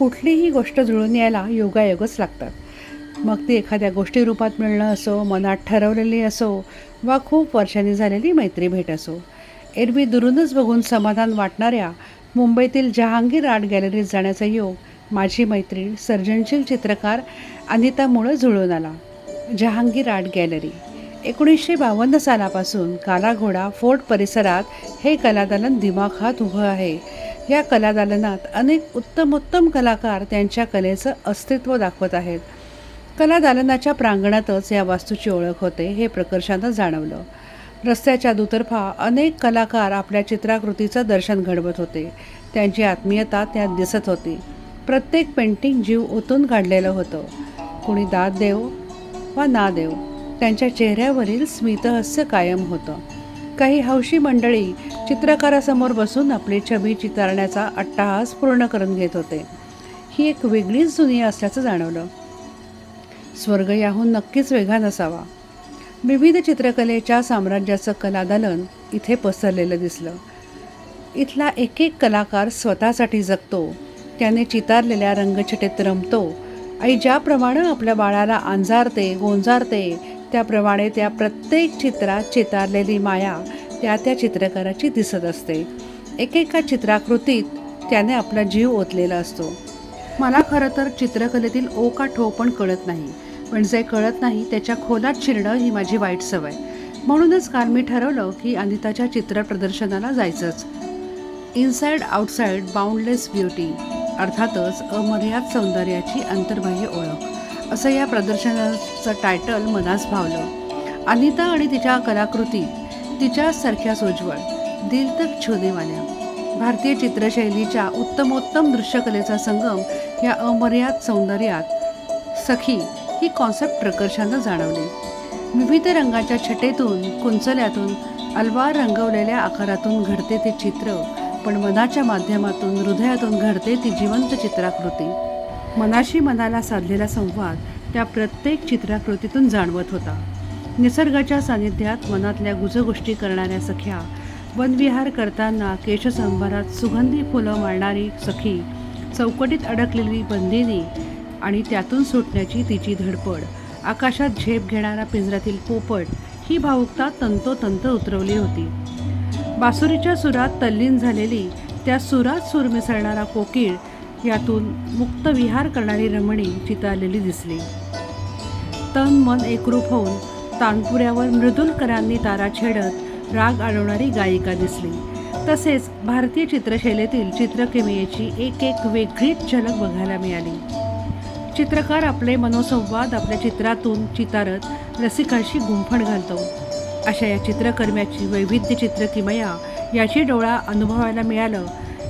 कुठलीही गोष्ट जुळून यायला योगायोगच लागतात. मग ती एखाद्या गोष्टी रूपात मिळणं असो मनात ठरवलेली असो वा खूप वर्षांनी झालेली मैत्री भेट असो एरवी दुरूनच बघून समाधान वाटणाऱ्या मुंबईतील जहांगीर आर्ट गॅलरीत जाण्याचा योग माझी मैत्रीण सर्जनशील चित्रकार अनितामुळं जुळून आला. जहांगीर आर्ट गॅलरी एकोणीसशे बावन्न सालापासून कालाघोडा फोर्ट परिसरात हे कलादालन दिमाखात उभं आहे. या कलादालनात अनेक उत्तमोत्तम कलाकार त्यांच्या कलेचं अस्तित्व दाखवत आहेत. कलादालनाच्या प्रांगणातच या वास्तूची ओळख होते हे प्रकर्षानं जाणवलं. रस्त्याच्या दुतर्फा अनेक कलाकार आपल्या चित्राकृतीचं दर्शन घडवत होते. त्यांची आत्मीयता त्यात दिसत होती. प्रत्येक पेंटिंग जीव ओतून काढलेलं होतं. कुणी दाद देव वा ना देव त्यांच्या चेहऱ्यावरील स्मितहस्य कायम होतं. काही हौशी मंडळी चित्रकारासमोर बसून आपली छबी चितारण्याचा अट्टाहास पूर्ण करून घेत होते. ही एक वेगळीच दुनिया असल्याचं जाणवलं. स्वर्ग याहून नक्कीच वेगळा नसावा. विविध चित्रकलेच्या साम्राज्याचं कलादालन इथे पसरलेलं दिसलं. इथला एक एक कलाकार स्वतःसाठी जगतो. त्याने चितारलेल्या रंगछटेत रमतो. आई ज्याप्रमाणे आपल्या बाळाला अंजारते गोंजारते त्याप्रमाणे त्या प्रत्येक चित्रात चितारलेली माया त्या त्या चित्रकाराची दिसत असते. एकेका चित्राकृतीत त्याने आपला जीव ओतलेला असतो. मला खरं तर चित्रकलेतील ओ का ठो पण कळत नाही. पण जे कळत नाही त्याच्या खोलात शिरणं ही माझी वाईट सवय. म्हणूनच काल मी ठरवलं की अनिताच्या चित्र प्रदर्शनाला जायचंच. इनसाइड आउटसाइड बाउंडलेस ब्युटी अर्थातच अमर्याद सौंदर्याची अंतर्बाह्य ओळख. असं या प्रदर्शनाचं टायटल मनास भावलं. अनिता आणि तिच्या कलाकृती तिच्यासारख्या उज्ज्वळ दिल तक छोदेवाल्या भारतीय चित्रशैलीच्या उत्तमोत्तम दृश्यकलेचा संगम या अमर्याद सौंदर्यात सखी ही कॉन्सेप्ट प्रकर्षानं जाणवली. विविध रंगाच्या छटेतून कुंचल्यातून अलवार रंगवलेल्या आकारातून घडते ते चित्र पण मनाच्या माध्यमातून हृदयातून घडते ती जिवंत चित्राकृती. मनाशी मनाला साधलेला संवाद त्या प्रत्येक चित्राकृतीतून जाणवत होता. निसर्गाच्या सानिध्यात मनातल्या गुजगोष्टी करणाऱ्या सख्या वनविहार करताना केशसंभारात सुगंधी फुलं मारणारी सखी चौकटीत अडकलेली बंदिनी आणि त्यातून सुटण्याची तिची धडपड आकाशात झेप घेणारा पिंजऱ्यातील पोपट ही भावुकता तंतोतंत उतरवली होती. बासुरीच्या सुरात तल्लीन झालेली त्या सुरात सूर मिसळणारा कोकिळ यातून मुक्त विहार करणारी रमणी चितारलेली दिसली. तन मन एकरूप होऊन तानपुऱ्यावर मृदुलकरांनी तारा छेडत राग अडवणारी गायिका दिसली. तसेच भारतीय चित्रशैलीतील चित्रकिमयेची एक एक वेगळीच झलक बघायला मिळाली. चित्रकार आपले मनोसंवाद आपल्या चित्रातून चितारत रसिकांशी गुंफण घालतो. अशा या चित्रकर्म्याची वैविध्य चित्रकिमया याची डोळा अनुभवायला मिळालं.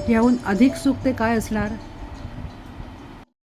याहून अधिक सुख ते काय असणार?